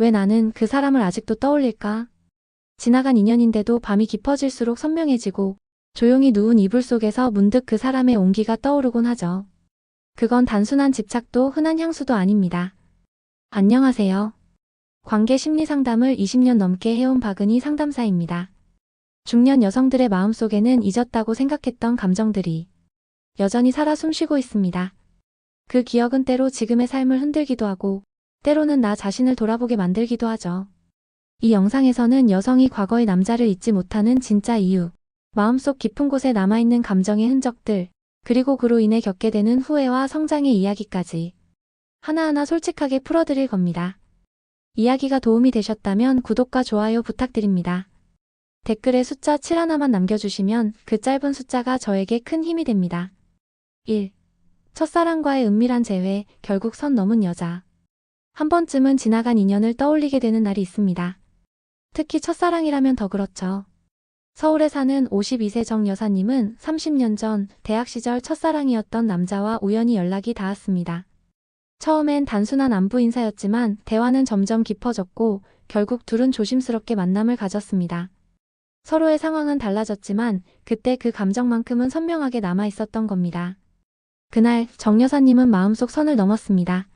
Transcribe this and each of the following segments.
왜 나는 그 사람을 아직도 떠올릴까? 지나간 인연인데도 밤이 깊어질수록 선명해지고 조용히 누운 이불 속에서 문득 그 사람의 온기가 떠오르곤 하죠. 그건 단순한 집착도 흔한 향수도 아닙니다. 안녕하세요. 관계 심리 상담을 20년 넘게 해온 박은희 상담사입니다. 중년 여성들의 마음속에는 잊었다고 생각했던 감정들이 여전히 살아 숨쉬고 있습니다. 그 기억은 때로 지금의 삶을 흔들기도 하고 때로는 나 자신을 돌아보게 만들기도 하죠. 이 영상에서는 여성이 과거의 남자를 잊지 못하는 진짜 이유, 마음속 깊은 곳에 남아있는 감정의 흔적들, 그리고 그로 인해 겪게 되는 후회와 성장의 이야기까지 하나하나 솔직하게 풀어드릴 겁니다. 이야기가 도움이 되셨다면 구독과 좋아요 부탁드립니다. 댓글에 숫자 7 하나만 남겨주시면 그 짧은 숫자가 저에게 큰 힘이 됩니다. 1. 첫사랑과의 은밀한 재회, 결국 선 넘은 여자. 한 번쯤은 지나간 인연을 떠올리게 되는 날이 있습니다. 특히 첫사랑이라면 더 그렇죠. 서울에 사는 52세 정 여사님은 30년 전 대학 시절 첫사랑이었던 남자와 우연히 연락이 닿았습니다. 처음엔 단순한 안부 인사였지만 대화는 점점 깊어졌고 결국 둘은 조심스럽게 만남을 가졌습니다. 서로의 상황은 달라졌지만 그때 그 감정만큼은 선명하게 남아 있었던 겁니다. 그날 정 여사님은 마음속 선을 넘었습니다.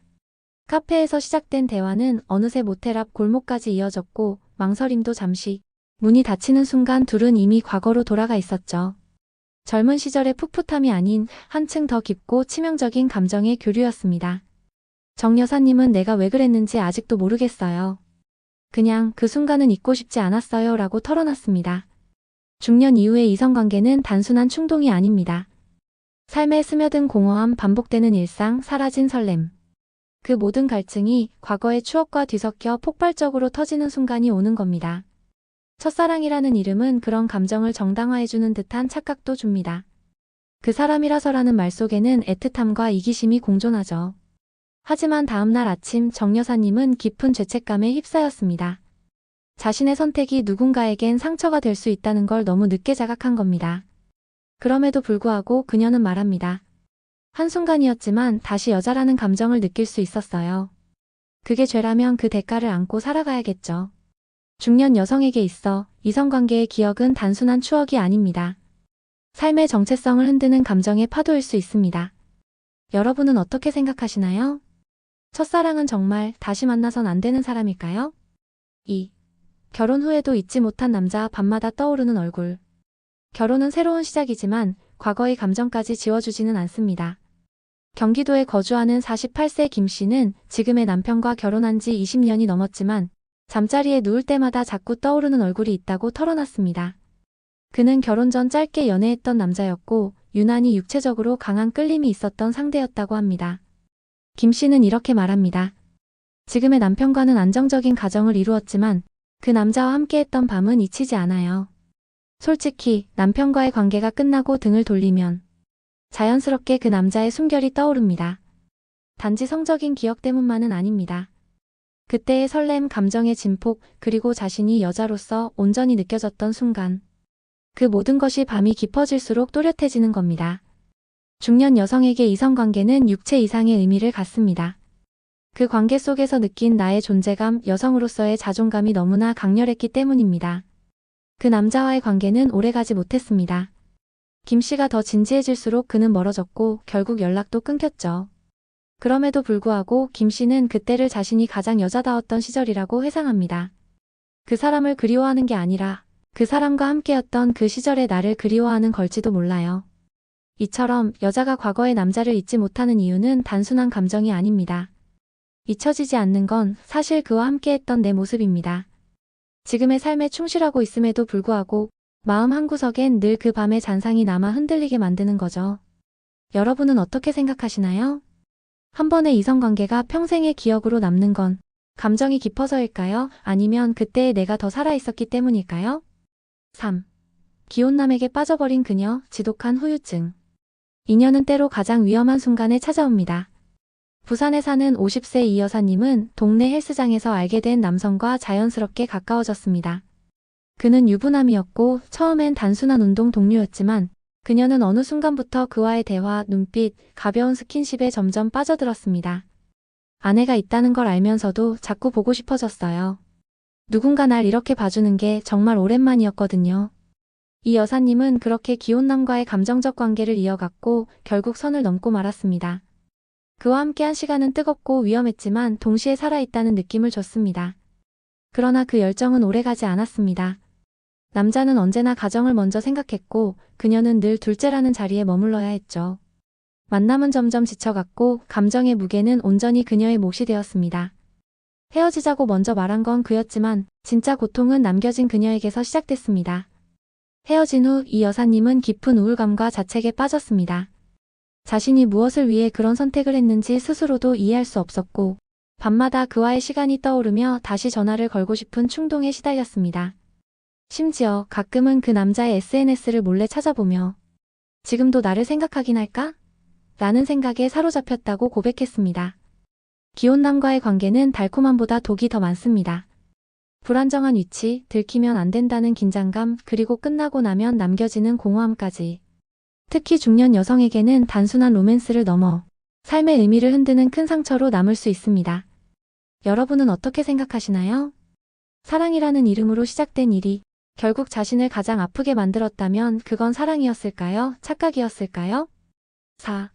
카페에서 시작된 대화는 어느새 모텔 앞 골목까지 이어졌고 망설임도 잠시 문이 닫히는 순간 둘은 이미 과거로 돌아가 있었죠. 젊은 시절의 풋풋함이 아닌 한층 더 깊고 치명적인 감정의 교류였습니다. 정 여사님은 내가 왜 그랬는지 아직도 모르겠어요. 그냥 그 순간은 잊고 싶지 않았어요 라고 털어놨습니다. 중년 이후의 이성관계는 단순한 충동이 아닙니다. 삶에 스며든 공허함 반복되는 일상, 사라진 설렘. 그 모든 갈증이 과거의 추억과 뒤섞여 폭발적으로 터지는 순간이 오는 겁니다. 첫사랑이라는 이름은 그런 감정을 정당화해주는 듯한 착각도 줍니다. 그 사람이라서라는 말 속에는 애틋함과 이기심이 공존하죠. 하지만 다음날 아침 정 여사님은 깊은 죄책감에 휩싸였습니다. 자신의 선택이 누군가에겐 상처가 될 수 있다는 걸 너무 늦게 자각한 겁니다. 그럼에도 불구하고 그녀는 말합니다. 한순간이었지만 다시 여자라는 감정을 느낄 수 있었어요. 그게 죄라면 그 대가를 안고 살아가야겠죠. 중년 여성에게 있어 이성관계의 기억은 단순한 추억이 아닙니다. 삶의 정체성을 흔드는 감정의 파도일 수 있습니다. 여러분은 어떻게 생각하시나요? 첫사랑은 정말 다시 만나선 안 되는 사람일까요? 2. 결혼 후에도 잊지 못한 남자 밤마다 떠오르는 얼굴. 결혼은 새로운 시작이지만 과거의 감정까지 지워주지는 않습니다. 경기도에 거주하는 48세 김 씨는 지금의 남편과 결혼한 지 20년이 넘었지만 잠자리에 누울 때마다 자꾸 떠오르는 얼굴이 있다고 털어놨습니다. 그는 결혼 전 짧게 연애했던 남자였고 유난히 육체적으로 강한 끌림이 있었던 상대였다고 합니다. 김 씨는 이렇게 말합니다. 지금의 남편과는 안정적인 가정을 이루었지만 그 남자와 함께했던 밤은 잊히지 않아요. 솔직히 남편과의 관계가 끝나고 등을 돌리면 자연스럽게 그 남자의 숨결이 떠오릅니다. 단지 성적인 기억 때문만은 아닙니다. 그때의 설렘, 감정의 진폭, 그리고 자신이 여자로서 온전히 느껴졌던 순간. 그 모든 것이 밤이 깊어질수록 또렷해지는 겁니다. 중년 여성에게 이성관계는 육체 이상의 의미를 갖습니다. 그 관계 속에서 느낀 나의 존재감, 여성으로서의 자존감이 너무나 강렬했기 때문입니다. 그 남자와의 관계는 오래가지 못했습니다. 김 씨가 더 진지해질수록 그는 멀어졌고 결국 연락도 끊겼죠. 그럼에도 불구하고 김 씨는 그때를 자신이 가장 여자다웠던 시절이라고 회상합니다. 그 사람을 그리워하는 게 아니라 그 사람과 함께였던 그 시절의 나를 그리워하는 걸지도 몰라요. 이처럼 여자가 과거의 남자를 잊지 못하는 이유는 단순한 감정이 아닙니다. 잊혀지지 않는 건 사실 그와 함께했던 내 모습입니다. 지금의 삶에 충실하고 있음에도 불구하고 마음 한구석엔 늘 그 밤의 잔상이 남아 흔들리게 만드는 거죠. 여러분은 어떻게 생각하시나요? 한 번의 이성관계가 평생의 기억으로 남는 건 감정이 깊어서일까요? 아니면 그때의 내가 더 살아있었기 때문일까요? 3. 기혼남에게 빠져버린 그녀, 지독한 후유증. 인연은 때로 가장 위험한 순간에 찾아옵니다. 부산에 사는 50세 이 여사님은 동네 헬스장에서 알게 된 남성과 자연스럽게 가까워졌습니다. 그는 유부남이었고 처음엔 단순한 운동 동료였지만 그녀는 어느 순간부터 그와의 대화, 눈빛, 가벼운 스킨십에 점점 빠져들었습니다. 아내가 있다는 걸 알면서도 자꾸 보고 싶어졌어요. 누군가 날 이렇게 봐주는 게 정말 오랜만이었거든요. 이 여사님은 그렇게 기혼남과의 감정적 관계를 이어갔고 결국 선을 넘고 말았습니다. 그와 함께한 시간은 뜨겁고 위험했지만 동시에 살아있다는 느낌을 줬습니다. 그러나 그 열정은 오래가지 않았습니다. 남자는 언제나 가정을 먼저 생각했고 그녀는 늘 둘째라는 자리에 머물러야 했죠. 만남은 점점 지쳐갔고 감정의 무게는 온전히 그녀의 몫이 되었습니다. 헤어지자고 먼저 말한 건 그였지만 진짜 고통은 남겨진 그녀에게서 시작됐습니다. 헤어진 후 이 여사님은 깊은 우울감과 자책에 빠졌습니다. 자신이 무엇을 위해 그런 선택을 했는지 스스로도 이해할 수 없었고 밤마다 그와의 시간이 떠오르며 다시 전화를 걸고 싶은 충동에 시달렸습니다. 심지어 가끔은 그 남자의 SNS를 몰래 찾아보며 지금도 나를 생각하긴 할까? 라는 생각에 사로잡혔다고 고백했습니다. 기혼남과의 관계는 달콤함보다 독이 더 많습니다. 불안정한 위치, 들키면 안 된다는 긴장감, 그리고 끝나고 나면 남겨지는 공허함까지. 특히 중년 여성에게는 단순한 로맨스를 넘어 삶의 의미를 흔드는 큰 상처로 남을 수 있습니다. 여러분은 어떻게 생각하시나요? 사랑이라는 이름으로 시작된 일이 결국 자신을 가장 아프게 만들었다면 그건 사랑이었을까요? 착각이었을까요? 4.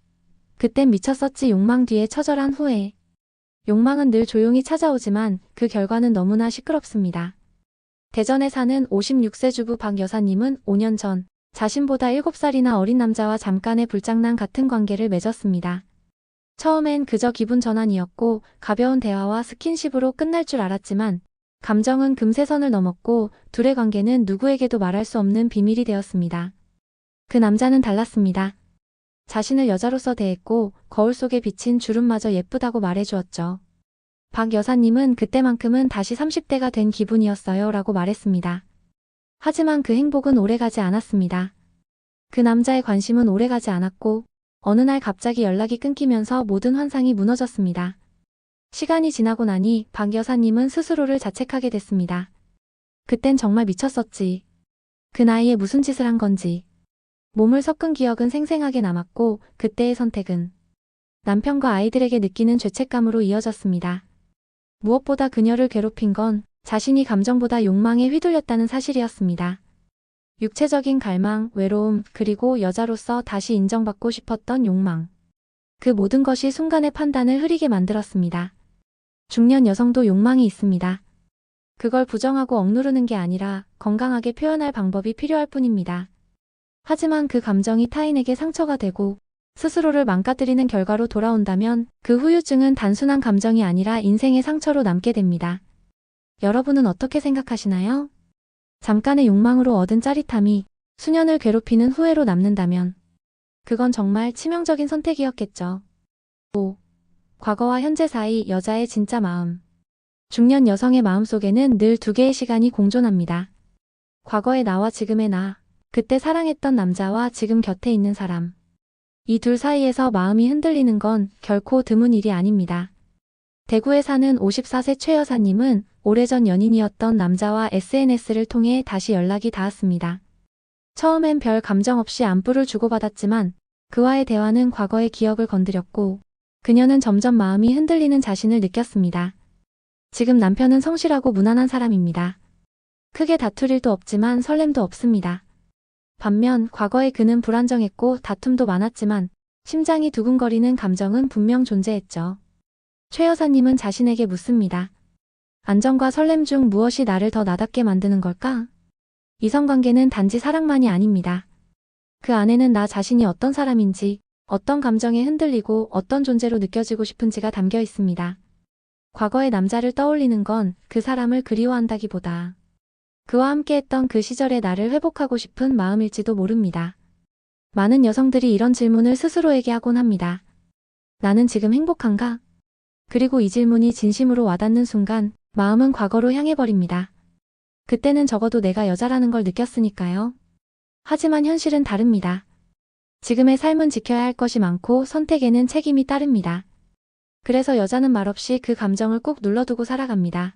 그땐 미쳤었지 욕망 뒤에 처절한 후회. 욕망은 늘 조용히 찾아오지만 그 결과는 너무나 시끄럽습니다. 대전에 사는 56세 주부 박 여사님은 5년 전 자신보다 7살이나 어린 남자와 잠깐의 불장난 같은 관계를 맺었습니다. 처음엔 그저 기분 전환이었고 가벼운 대화와 스킨십으로 끝날 줄 알았지만 감정은 금세 선을 넘었고 둘의 관계는 누구에게도 말할 수 없는 비밀이 되었습니다. 그 남자는 달랐습니다. 자신을 여자로서 대했고 거울 속에 비친 주름마저 예쁘다고 말해주었죠. 박 여사님은 그때만큼은 다시 30대가 된 기분이었어요 라고 말했습니다. 하지만 그 행복은 오래가지 않았습니다. 그 남자의 관심은 오래가지 않았고 어느 날 갑자기 연락이 끊기면서 모든 환상이 무너졌습니다. 시간이 지나고 나니 박 여사님은 스스로를 자책하게 됐습니다. 그땐 정말 미쳤었지. 그 나이에 무슨 짓을 한 건지. 몸을 섞은 기억은 생생하게 남았고 그때의 선택은 남편과 아이들에게 느끼는 죄책감으로 이어졌습니다. 무엇보다 그녀를 괴롭힌 건 자신이 감정보다 욕망에 휘둘렸다는 사실이었습니다. 육체적인 갈망, 외로움, 그리고 여자로서 다시 인정받고 싶었던 욕망. 그 모든 것이 순간의 판단을 흐리게 만들었습니다. 중년 여성도 욕망이 있습니다. 그걸 부정하고 억누르는 게 아니라 건강하게 표현할 방법이 필요할 뿐입니다. 하지만 그 감정이 타인에게 상처가 되고 스스로를 망가뜨리는 결과로 돌아온다면 그 후유증은 단순한 감정이 아니라 인생의 상처로 남게 됩니다. 여러분은 어떻게 생각하시나요? 잠깐의 욕망으로 얻은 짜릿함이 수년을 괴롭히는 후회로 남는다면 그건 정말 치명적인 선택이었겠죠. 5. 과거와 현재 사이 여자의 진짜 마음. 중년 여성의 마음 속에는 늘 두 개의 시간이 공존합니다. 과거의 나와 지금의 나, 그때 사랑했던 남자와 지금 곁에 있는 사람. 이 둘 사이에서 마음이 흔들리는 건 결코 드문 일이 아닙니다. 대구에 사는 54세 최 여사님은 오래전 연인이었던 남자와 SNS를 통해 다시 연락이 닿았습니다. 처음엔 별 감정 없이 안부를 주고받았지만 그와의 대화는 과거의 기억을 건드렸고 그녀는 점점 마음이 흔들리는 자신을 느꼈습니다. 지금 남편은 성실하고 무난한 사람입니다. 크게 다툴 일도 없지만 설렘도 없습니다. 반면 과거의 그는 불안정했고 다툼도 많았지만 심장이 두근거리는 감정은 분명 존재했죠. 최 여사님은 자신에게 묻습니다. 안정과 설렘 중 무엇이 나를 더 나답게 만드는 걸까? 이성관계는 단지 사랑만이 아닙니다. 그 안에는 나 자신이 어떤 사람인지, 어떤 감정에 흔들리고 어떤 존재로 느껴지고 싶은지가 담겨 있습니다. 과거의 남자를 떠올리는 건 그 사람을 그리워한다기보다 그와 함께했던 그 시절의 나를 회복하고 싶은 마음일지도 모릅니다. 많은 여성들이 이런 질문을 스스로에게 하곤 합니다. 나는 지금 행복한가? 그리고 이 질문이 진심으로 와닿는 순간 마음은 과거로 향해버립니다. 그때는 적어도 내가 여자라는 걸 느꼈으니까요. 하지만 현실은 다릅니다. 지금의 삶은 지켜야 할 것이 많고 선택에는 책임이 따릅니다. 그래서 여자는 말없이 그 감정을 꾹 눌러두고 살아갑니다.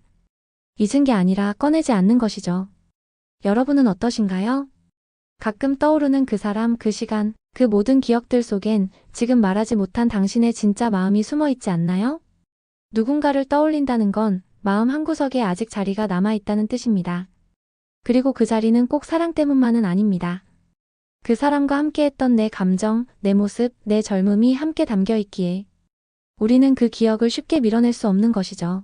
잊은 게 아니라 꺼내지 않는 것이죠. 여러분은 어떠신가요? 가끔 떠오르는 그 사람, 그 시간, 그 모든 기억들 속엔 지금 말하지 못한 당신의 진짜 마음이 숨어 있지 않나요? 누군가를 떠올린다는 건 마음 한구석에 아직 자리가 남아있다는 뜻입니다. 그리고 그 자리는 꼭 사랑 때문만은 아닙니다. 그 사람과 함께했던 내 감정, 내 모습, 내 젊음이 함께 담겨 있기에 우리는 그 기억을 쉽게 밀어낼 수 없는 것이죠.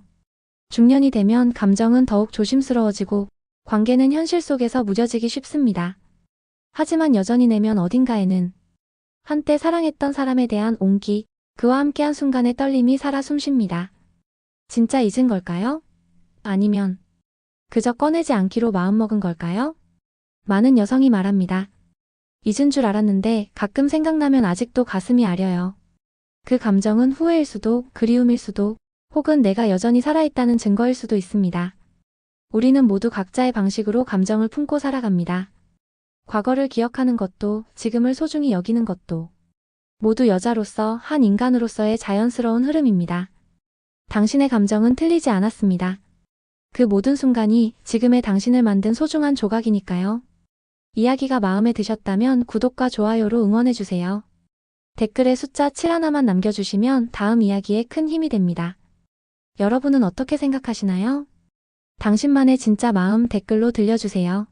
중년이 되면 감정은 더욱 조심스러워지고 관계는 현실 속에서 무뎌지기 쉽습니다. 하지만 여전히 내면 어딘가에는 한때 사랑했던 사람에 대한 온기, 그와 함께한 순간의 떨림이 살아 숨쉽니다. 진짜 잊은 걸까요? 아니면 그저 꺼내지 않기로 마음먹은 걸까요? 많은 여성이 말합니다. 잊은 줄 알았는데 가끔 생각나면 아직도 가슴이 아려요. 그 감정은 후회일 수도, 그리움일 수도, 혹은 내가 여전히 살아있다는 증거일 수도 있습니다. 우리는 모두 각자의 방식으로 감정을 품고 살아갑니다. 과거를 기억하는 것도, 지금을 소중히 여기는 것도, 모두 여자로서, 한 인간으로서의 자연스러운 흐름입니다. 당신의 감정은 틀리지 않았습니다. 그 모든 순간이 지금의 당신을 만든 소중한 조각이니까요. 이야기가 마음에 드셨다면 구독과 좋아요로 응원해주세요. 댓글에 숫자 7 하나만 남겨주시면 다음 이야기에 큰 힘이 됩니다. 여러분은 어떻게 생각하시나요? 당신만의 진짜 마음 댓글로 들려주세요.